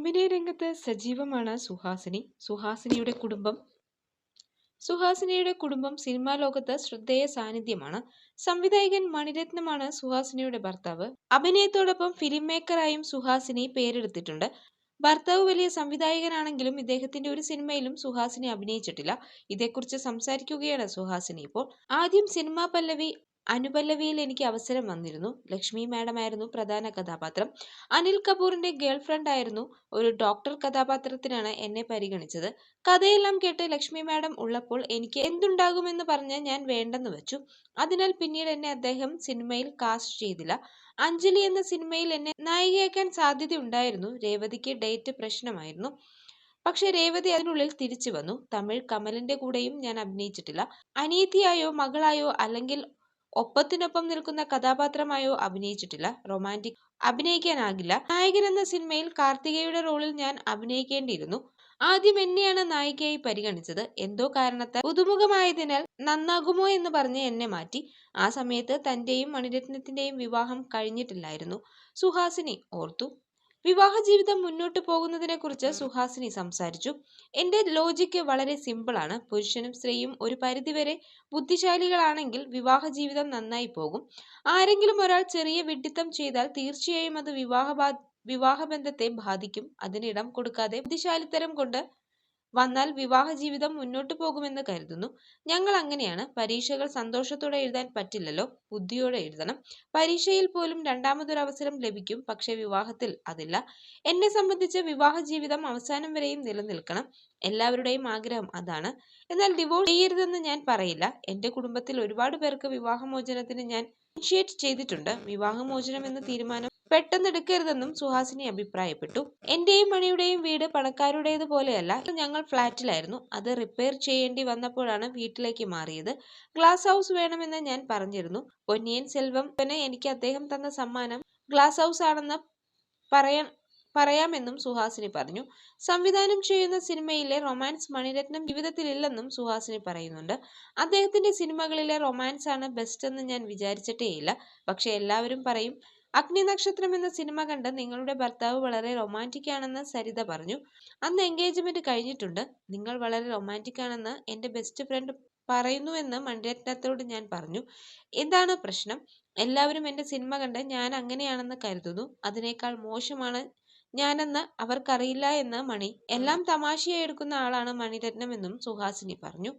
അഭിനയ രംഗത്ത് സജീവമാണ് സുഹാസിനി. സുഹാസിനിയുടെ കുടുംബം. സുഹാസിനിയുടെ കുടുംബം സിനിമാ ലോകത്ത് ശ്രദ്ധേയ സാന്നിധ്യമാണ്. സംവിധായകൻ മണിരത്നമാണ് സുഹാസിനിയുടെ ഭർത്താവ്. അഭിനയത്തോടൊപ്പം ഫിലിം മേക്കറായും സുഹാസിനി പേരെടുത്തിട്ടുണ്ട്. ഭർത്താവ് വലിയ സംവിധായകനാണെങ്കിലും ഇദ്ദേഹത്തിന്റെ ഒരു സിനിമയിലും സുഹാസിനി അഭിനയിച്ചിട്ടില്ല. ഇതേക്കുറിച്ച് സംസാരിക്കുകയാണ് സുഹാസിനി ഇപ്പോൾ. ആദ്യം സിനിമാ പല്ലവി അനുപല്ലവിയിൽ എനിക്ക് അവസരം വന്നിരുന്നു. ലക്ഷ്മി മാഡം ആയിരുന്നു പ്രധാന കഥാപാത്രം. അനിൽ കപൂറിന്റെ ഗേൾ ഫ്രണ്ട് ആയിരുന്നു ഒരു ഡോക്ടർ കഥാപാത്രത്തിനാണ് എന്നെ പരിഗണിച്ചത്. കഥയെല്ലാം കേട്ട് ലക്ഷ്മി മാഡം ഉള്ളപ്പോൾ എനിക്ക് എന്തുണ്ടാകുമെന്ന് പറഞ്ഞ് ഞാൻ വേണ്ടെന്ന് വെച്ചു. അതിനാൽ പിന്നീട് എന്നെ അദ്ദേഹം സിനിമയിൽ കാസ്റ്റ് ചെയ്തില്ല. അഞ്ജലി എന്ന സിനിമയിൽ എന്നെ നായികയാക്കാൻ സാധ്യതയുണ്ടായിരുന്നു. രേവതിക്ക് ഡേറ്റ് പ്രശ്നമായിരുന്നു. പക്ഷെ രേവതി അതിനുള്ളിൽ തിരിച്ചു വന്നു. തമിഴ് കമലിന്റെ കൂടെയും ഞാൻ അഭിനയിച്ചിട്ടില്ല. അനിയത്തിയായോ മകളായോ അല്ലെങ്കിൽ ഒപ്പത്തിനൊപ്പം നിൽക്കുന്ന കഥാപാത്രമായോ അഭിനയിച്ചിട്ടില്ല. റൊമാന്റിക് അഭിനയിക്കാനാകില്ല. നായകൻ എന്ന സിനിമയിൽ കാർത്തികയുടെ റോളിൽ ഞാൻ അഭിനയിക്കേണ്ടിയിരുന്നു. ആദ്യം എന്നെയാണ് നായികയായി പരിഗണിച്ചത്. എന്തോ കാരണത്താൽ പുതുമുഖമായതിനാൽ നന്നാകുമോ എന്ന് പറഞ്ഞ് എന്നെ മാറ്റി. ആ സമയത്ത് തന്റെയും മണിരത്നത്തിന്റെയും വിവാഹം കഴിഞ്ഞിട്ടില്ലായിരുന്നു. സുഹാസിനി ഓർത്തു? വിവാഹ ജീവിതം മുന്നോട്ട് പോകുന്നതിനെ കുറിച്ച് സുഹാസിനി സംസാരിച്ചു. എന്റെ ലോജിക്ക് വളരെ സിമ്പിളാണ് പുരുഷനും സ്ത്രീയും ഒരു പരിധിവരെ ബുദ്ധിശാലികളാണെങ്കിൽ വിവാഹ ജീവിതം നന്നായി പോകും. ആരെങ്കിലും ഒരാൾ ചെറിയ വിഡ്ഢിത്തം ചെയ്താൽ തീർച്ചയായും അത് വിവാഹ വിവാഹബന്ധത്തെ ബാധിക്കും. അതിനിടം കൊടുക്കാതെ ബുദ്ധിശാലിത്തരം കൊണ്ട് വന്നാൽ വിവാഹ ജീവിതം മുന്നോട്ടു പോകുമെന്ന് കരുതുന്നു. ഞങ്ങൾ അങ്ങനെയാണ് പരീക്ഷകൾ സന്തോഷത്തോടെ എഴുതാൻ പറ്റില്ലല്ലോ ബുദ്ധിയോടെ എഴുതണം. പരീക്ഷയിൽ പോലും രണ്ടാമതൊരു അവസരം ലഭിക്കും പക്ഷേ വിവാഹത്തിൽ അതില്ല. എന്നെ സംബന്ധിച്ച് വിവാഹ ജീവിതം അവസാനം വരെയും നിലനിൽക്കണം. എല്ലാവരുടെയും ആഗ്രഹം അതാണ്. എന്നാൽ ഡിവോഴ്സ് ചെയ്യരുതെന്ന് ഞാൻ പറയില്ല. എന്റെ കുടുംബത്തിൽ ഒരുപാട് പേർക്ക് വിവാഹമോചനത്തിന് ഞാൻ ഇനിഷ്യേറ്റ് ചെയ്തിട്ടുണ്ട്. വിവാഹമോചനം എന്ന തീരുമാനം പെട്ടെന്ന് എടുക്കരുതെന്നും സുഹാസിനി അഭിപ്രായപ്പെട്ടു. എന്റെയും മണിയുടെയും വീട് പണക്കാരുടേത് പോലെയല്ല ഞങ്ങൾ ഫ്ളാറ്റിലായിരുന്നു അത് റിപ്പയർ ചെയ്യേണ്ടി വന്നപ്പോഴാണ് വീട്ടിലേക്ക് മാറിയത്. ഗ്ലാസ് ഹൗസ് വേണമെന്ന് ഞാൻ പറഞ്ഞിരുന്നു. പൊന്നിയൻ സെൽവം എനിക്ക് അദ്ദേഹം തന്ന സമ്മാനം ഗ്ലാസ് ഹൗസ് ആണെന്ന് പറയാൻ പറയാമെന്നും സുഹാസിനി പറഞ്ഞു. സംവിധാനം ചെയ്യുന്ന സിനിമയിലെ റൊമാൻസ് മണിരത്നം ജീവിതത്തിലില്ലെന്നും സുഹാസിനി പറയുന്നുണ്ട്. അദ്ദേഹത്തിന്റെ സിനിമകളിലെ റൊമാൻസ് ആണ് ബെസ്റ്റ് എന്ന് ഞാൻ വിചാരിച്ചിട്ടേയില്ല. പക്ഷെ എല്ലാവരും പറയും അഗ്നി നക്ഷത്രം എന്ന സിനിമ കണ്ട് നിങ്ങളുടെ ഭർത്താവ് വളരെ റൊമാന്റിക് ആണെന്ന് സരിത പറഞ്ഞു. അന്ന് എൻഗേജ്മെന്റ് കഴിഞ്ഞിട്ടുണ്ട്. നിങ്ങൾ വളരെ റൊമാന്റിക് ആണെന്ന് എന്റെ ബെസ്റ്റ് ഫ്രണ്ട് പറയുന്നുവെന്ന് മണിരത്നത്തോട് ഞാൻ പറഞ്ഞു. എന്താണ് പ്രശ്നം? എല്ലാവരും എന്റെ സിനിമ കണ്ട് ഞാൻ അങ്ങനെയാണെന്ന് കരുതുന്നു. അതിനേക്കാൾ മോശമാണ് ഞാനെന്ന് അവർക്കറിയില്ല എന്ന് മണി. എല്ലാം തമാശയായി എടുക്കുന്ന ആളാണ് മണിരത്നം എന്നും സുഹാസിനി പറഞ്ഞു.